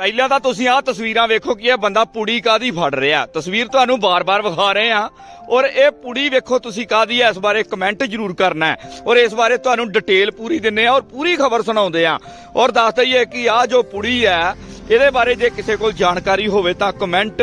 ਪਹਿਲਾਂ ਤਾਂ ਤੁਸੀਂ ਆਹ ਤਸਵੀਰਾਂ ਵੇਖੋ ਕਿ ਇਹ ਬੰਦਾ ਪੁੜੀ ਕਾਦੀ ਫੜ ਰਿਹਾ। ਤਸਵੀਰ ਤੁਹਾਨੂੰ ਬਾਰ-ਬਾਰ ਵਿਖਾ ਰਹੇ ਆ ਔਰ ਇਹ ਪੁੜੀ ਵੇਖੋ ਤੁਸੀਂ ਕਾਦੀ ਹੈ, ਇਸ ਬਾਰੇ ਕਮੈਂਟ ਜ਼ਰੂਰ ਕਰਨਾ ਔਰ ਇਸ ਬਾਰੇ ਤੁਹਾਨੂੰ ਡਿਟੇਲ ਪੂਰੀ ਦਿੰਨੇ ਆ ਔਰ ਪੂਰੀ ਖਬਰ ਸੁਣਾਉਂਦੇ ਆ ਔਰ ਦੱਸ ਦਈਏ ਕਿ ਆਹ ਜੋ ਪੁੜੀ ਹੈ, ਇਹਦੇ ਬਾਰੇ ਜੇ ਕਿਸੇ ਕੋਲ ਜਾਣਕਾਰੀ ਹੋਵੇ ਤਾਂ ਕਮੈਂਟ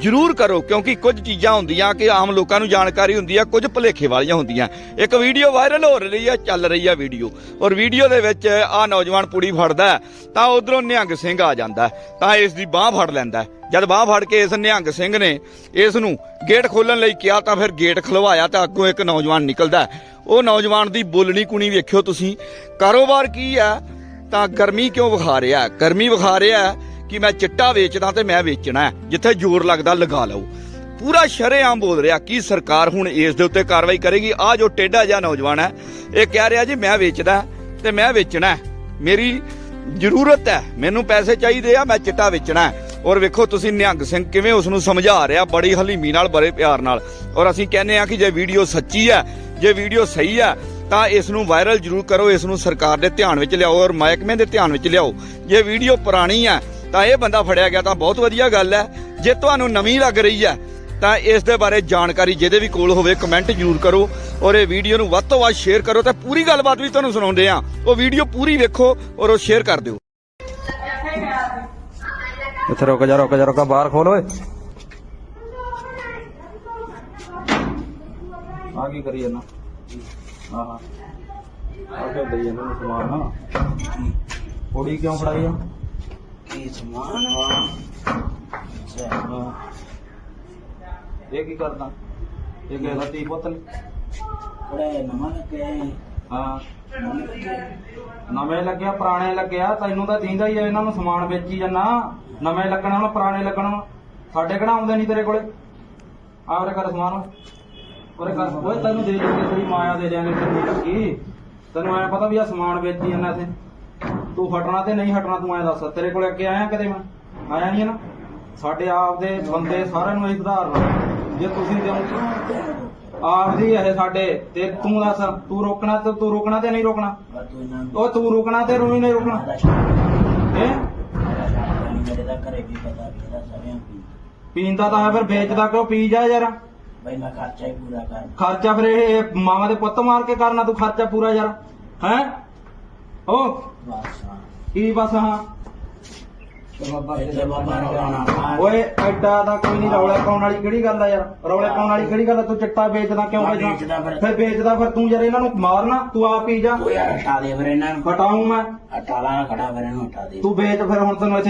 ਜ਼ਰੂਰ ਕਰੋ, ਕਿਉਂਕਿ ਕੁਝ ਚੀਜ਼ਾਂ ਹੁੰਦੀਆਂ ਕਿ ਆਮ ਲੋਕਾਂ ਨੂੰ ਜਾਣਕਾਰੀ ਹੁੰਦੀ ਆ, ਕੁਝ ਭੁਲੇਖੇ ਵਾਲੀਆਂ ਹੁੰਦੀਆਂ। ਇੱਕ ਵੀਡੀਓ ਵਾਇਰਲ ਹੋ ਰਹੀ ਆ, ਚੱਲ ਰਹੀ ਆ ਵੀਡੀਓ। ਔਰ ਵੀਡੀਓ ਦੇ ਵਿੱਚ ਆ ਨੌਜਵਾਨ ਪੁੜੀ ਫੜਦਾ ਤਾਂ ਉਧਰੋਂ ਨਿਹੰਗ ਸਿੰਘ ਆ ਜਾਂਦਾ ਤਾਂ ਇਸ ਦੀ ਬਾਹ ਫੜ ਲੈਂਦਾ ਜਦ ਬਾਹ ਫੜ ਕੇ ਇਸ ਨਿਹੰਗ ਸਿੰਘ ਨੇ ਇਸ ਨੂੰ ਗੇਟ ਖੋਲਣ ਲਈ ਕਿਹਾ, ਤਾਂ ਫਿਰ ਗੇਟ ਖਲਵਾਇਆ, ਤਾਂ ਅੱਗੋਂ ਇੱਕ ਨੌਜਵਾਨ ਨਿਕਲਦਾ ਉਹ ਨੌਜਵਾਨ ਦੀ ਬੋਲਣੀ ਕੁਣੀ ਵੇਖਿਓ ਤੁਸੀਂ, ਕਾਰੋਬਾਰ ਕੀ ਆ? ਤਾਂ ਗਰਮੀ ਕਿਉਂ ਵਿਖਾ ਰਿਹਾ ਗਰਮੀ ਵਿਖਾ ਰਿਹਾ ਕਿ ਮੈਂ ਚਿੱਟਾ ਵੇਚਦਾ ਤੇ ਮੈਂ ਵੇਚਣਾ ਜਿੱਥੇ ਜ਼ੋਰ ਲੱਗਦਾ ਲਗਾ ਲਓ। ਪੂਰਾ ਸ਼ਰੇਆਮ ਬੋਲ ਰਿਹਾ ਕੀ ਸਰਕਾਰ ਹੁਣ ਇਸ ਦੇ ਉੱਤੇ ਕਾਰਵਾਈ ਕਰੇਗੀ। ਆ ਜੋ ਟੇਢਾ ਜਿਹਾ ਨੌਜਵਾਨ ਹੈ, ਇਹ ਕਹਿ ਰਿਹਾ ਜੀ, ਮੈਂ ਵੇਚਦਾ ਤੇ ਮੈਂ ਵੇਚਣਾ ਮੇਰੀ ਜ਼ਰੂਰਤ ਹੈ, ਮੈਨੂੰ ਪੈਸੇ ਚਾਹੀਦੇ ਆ, ਮੈਂ ਚਿੱਟਾ ਵੇਚਣਾ ਔਰ ਵੇਖੋ ਤੁਸੀਂ ਨਿਹੰਗ ਸਿੰਘ ਕਿਵੇਂ ਉਸ ਨੂੰ ਸਮਝਾ ਰਿਹਾ, ਬੜੀ ਹਲੀਮੀ ਨਾਲ, ਬੜੇ ਪਿਆਰ ਨਾਲ। ਔਰ ਅਸੀਂ ਕਹਿੰਦੇ ਆ ਕਿ ਜੇ ਵੀਡੀਓ ਸੱਚੀ ਹੈ, ਜੇ ਵੀਡੀਓ ਸਹੀ ਹੈ, ਤਾਂ ਇਸ ਨੂੰ ਵਾਇਰਲ ਜ਼ਰੂਰ ਕਰੋ, ਇਸ ਨੂੰ ਸਰਕਾਰ ਦੇ ਧਿਆਨ ਵਿੱਚ ਲਿਆਓ ਔਰ ਮਹਿਕਮੇ ਦੇ ਧਿਆਨ ਵਿੱਚ ਲਿਆਓ। ਜੇ ਵੀਡੀਓ ਪੁਰਾਣੀ ਹੈ ਤਾਂ ਇਹ ਬੰਦਾ ਫੜਿਆ ਗਿਆ ਤਾਂ ਬਹੁਤ ਵਧੀਆ ਗੱਲ ਹੈ। ਜੇ ਤੁਹਾਨੂੰ ਨਵੀਂ ਲੱਗ ਰਹੀ ਹੈ, ਤਾਂ ਇਸ ਦੇ ਬਾਰੇ ਜਾਣਕਾਰੀ ਜਿਹਦੇ ਵੀ ਕੋਲ ਹੋਵੇ ਕਮੈਂਟ ਜ਼ਰੂਰ ਕਰੋ ਔਰ ਇਹ ਵੀਡੀਓ ਨੂੰ ਵੱਧ ਤੋਂ ਵੱਧ ਸ਼ੇਅਰ ਕਰੋ ਤੇ ਪੂਰੀ ਗੱਲਬਾਤ ਵੀ ਤੁਹਾਨੂੰ ਸੁਣਾਉਂਦੇ ਆ ਉਹ ਵੀਡੀਓ ਪੂਰੀ ਵੇਖੋ ਔਰ ਉਹ ਸ਼ੇਅਰ ਕਰ ਦਿਓ। ਇੱਥੇ ਰੁਕ ਜਾ ਰੁਕ ਜਾ, ਰੁਕ ਬਾਹਰ ਖੋਲ ਓਏ। ਆ ਕੀ ਕਰੀ ਜਾਂਦਾ? ਹਾਂ ਆ ਕੇ ਦਈ ਇਹਨਾਂ ਨੂੰ ਸਮਾਨ। ਨਾ ਕੁੜੀ ਕਿਉਂ ਫੜਾਈ ਆ? ਕੀ ਸਮਾਨ ਇਹ ਕੀ ਕਰਦਾ? ਇਹ? ਕੜੇ ਨਮਨ ਕੇ ਹਾਂ। ਨਵੇਂ ਲੱਗਿਆ ਪੁਰਾਣੇ ਲੱਗਿਆ ਤੈਨੂੰ ਤਾਂ ਦੀਂਦਾ ਹੀ ਆ ਇਹਨਾਂ ਨੂੰ ਸਮਾਨ ਵੇਚੀ ਜਾਂਦਾ। ਨਵੇਂ ਲੱਗਣਾ ਹੁਣ ਪੁਰਾਣੇ ਲੱਗਣਾ ਸਾਡੇ ਕਿਹੜਾ ਆਉਂਦੇ ਨਹੀਂ ਤੇਰੇ ਕੋਲੇ? ਆਵਰੇ ਕਰ ਸਮਾਨ। ਉਹਰੇ ਕਰ। ਓਏ ਤੈਨੂੰ ਦੇ ਦੇ ਤੇਰੀ ਮਾਇਆ ਦੇ ਦਿਆਂਗੇ ਤੈਨੂੰ ਕੀ ਤੈਨੂੰ ਐ ਪਤਾ ਵੀ ਆ ਸਮਾਨ ਵੇਚੀ ਜਾਂਦਾ ਇੱਥੇ। ਤੂੰ ਹਟਣਾ ਤੇ ਨਹੀਂ ਹਟਣਾ, ਤੂੰ ਐ ਦੱਸ, ਤੇਰੇ ਕੋਲ ਅੱਗੇ ਆਇਆ ਕਦੇ ਮੈਂ? ਆਇਆ ਨਹੀਂ ਨਾ? ਸਾਡੇ ਆਪ ਦੇ ਬੰਦੇ ਸਾਰਿਆਂ ਨੂੰ ਅਸੀਂ ਸੁਧਾਰਨਾ ਜੇ ਤੁਸੀਂ ਦਿਓ ਆਪਦੀ ਇਹ ਸਾਡੇ, ਤੇ ਤੂੰ ਦੱਸ, ਤੂੰ ਰੋਕਣਾ ਤੇ ਤੂੰ ਰੋਕਣਾ ਤੇ ਨਹੀਂ ਰੋਕਣਾ? ਉਹ ਤੂੰ ਰੋਕਣਾ ਤੇ ਰੋਈ ਨਹੀਂ ਰੋਕਣਾ। ਹੈ? ਮੇਰੇ ਦਾ ਘਰੇ ਵੀ ਪਤਾ ਵੀ ਇਹਦਾ ਪੀਂਦਾ ਤਾਂ ਹੈ, ਫਿਰ ਵੇਚਦਾ ਕਿਉਂ? ਪੀ ਜਾ ਯਾਰ। ਬਈ ਮੈਂ ਖਰਚਾ ਹੀ ਪੂਰਾ ਕਰ ਖਰਚਾ ਫਿਰ ਇਹ ਮਾਵਾਂ ਦੇ ਪੁੱਤ ਮਾਰ ਕੇ ਕਰਨਾ, ਤੂੰ ਖਰਚਾ ਪੂਰਾ ਯਾਰ। ਹੈ? ਹਾਂ। ਕੀ ਬਸ ਹਾਂ? ਓਏ ਐਡਾ ਦਾ ਕੋਈ ਨਹੀਂ ਰੌਲੇ ਪਾਉਣ ਵਾਲੀ ਕਿਹੜੀ ਗੱਲ ਆ ਯਾਰ? ਰੌਲੇ ਪਾਉਣ ਵਾਲੀ ਕਿਹੜੀ ਗੱਲ ਆ? ਤੂੰ ਚਿੱਟਾ ਵੇਚਦਾ ਕਿਉਂ ਵੇਚਦਾ? ਫਿਰ। ਵੇਚਦਾ ਫਿਰ ਤੂੰ ਯਾਰ ਇਹਨਾਂ ਨੂੰ ਮਾਰਨਾ ਤੂੰ ਆਪ ਪੀ ਜਾ। ਹਟਾ ਦੇ ਫਿਰ ਇਹਨਾਂ ਨੂੰ। ਹਟਾਉਂ ਮੈਂ। ਹਟਾ ਲਾ ਖੜਾ ਫਿਰ ਇਹਨੂੰ ਹਟਾ ਦੇ। ਤੂੰ ਵੇਚ ਫਿਰ ਹੁਣ ਤੈਨੂੰ ਇੱਥੇ